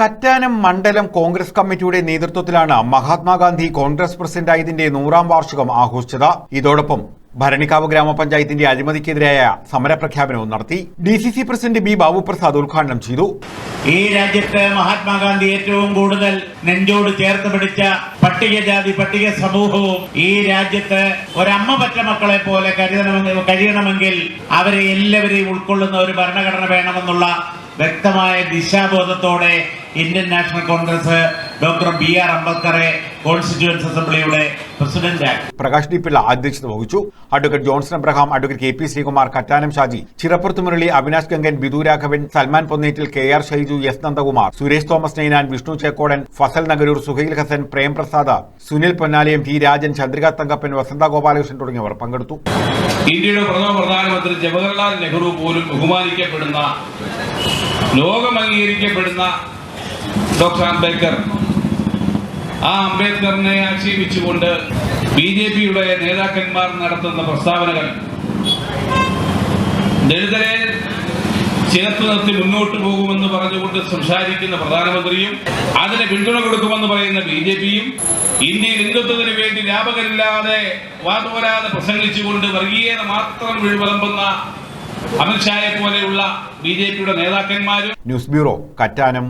കറ്റാനം മണ്ഡലം കോൺഗ്രസ് കമ്മിറ്റിയുടെ നേതൃത്വത്തിലാണ് മഹാത്മാഗാന്ധി കോൺഗ്രസ് പ്രസിഡന്റായതിന്റെ നൂറാം വാർഷികം ആഘോഷിച്ചത്. ഇതോടൊപ്പം ഭരണിക്കാവ് ഗ്രാമപഞ്ചായത്തിന്റെ അഴിമതിക്കെതിരായ സമരപ്രഖ്യാപനവും നടത്തി. D C C president B Babuprasad ഉദ്ഘാടനം ചെയ്തു. ഈ രാജ്യത്ത് മഹാത്മാഗാന്ധി ഏറ്റവും കൂടുതൽ നെഞ്ചോട് ചേർത്ത് പിടിച്ച പട്ടികജാതി പട്ടിക സമൂഹവും ഈ രാജ്യത്ത് ഒരമ്മ പറ്റ മക്കളെ പോലെ കരുതണമെങ്കിൽ കഴിയണമെങ്കിൽ അവരെ എല്ലാവരെയും ഉൾക്കൊള്ളുന്ന ഒരു ഭരണഘടന വേണമെന്നുള്ള വ്യക്തമായ ദിശാബോധത്തോടെ Indian National Congress doctor B R അംബേദ്കറെ constituent അസംബ്ലിയുടെ പ്രസിഡന്റാക്കി പ്രകാശ് ഡി പിള്ള അധ്യക്ഷത വഹിച്ചു. Advocate Johnson Abraham advocate K P Sreekumar Kattanam Shaji Chirappurath Murali Avinash Gangan Bidu Raghavan Salman Ponnettil K R Shaiju S Nandakumar Suresh Thomas Ninan Vishnu Chekkodan Fazal Nagaroor Suhail Hasan Prem Prasad Sunil Ponnalayam T Rajan Chandrika Thankappan Vasantha Gopalakrishnan തുടങ്ങിയവർ പങ്കെടുത്തു. ഇന്ത്യയുടെ പ്രഥമ പ്രധാനമന്ത്രി ജവഹർലാൽ നെഹ്റു പോലും ബഹുമാനിക്കപ്പെടുന്ന ലോകം അംഗീകരിക്കപ്പെടുന്ന doctor Ambedkar. ആ അംബേദ്കറിനെ ആക്ഷേപിച്ചുകൊണ്ട് B J പിയുടെ നേതാക്കന്മാർ നടത്തുന്ന പ്രസ്താവനകൾ. ദളിതരെ ചേർത്ത് നിർത്തി മുന്നോട്ട് പോകുമെന്ന് പറഞ്ഞുകൊണ്ട് സംസാരിക്കുന്ന പ്രധാനമന്ത്രിയും അതിന് പിന്തുണ കൊടുക്കുമെന്ന് പറയുന്ന ബി ജെ പിയും ഇന്ത്യയിൽ ഹിന്ദുത്വത്തിന് വേണ്ടി ലാഭകരില്ലാതെ വാതുപോരാതെ പ്രസംഗിച്ചുകൊണ്ട് വർഗീയത മാത്രം വിഴുവിളമ്പുന്ന അമിത്ഷായെ പോലെയുള്ള ബി ജെ പിയുടെ നേതാക്കന്മാരും ന്യൂസ് ബ്യൂറോ കറ്റാനം.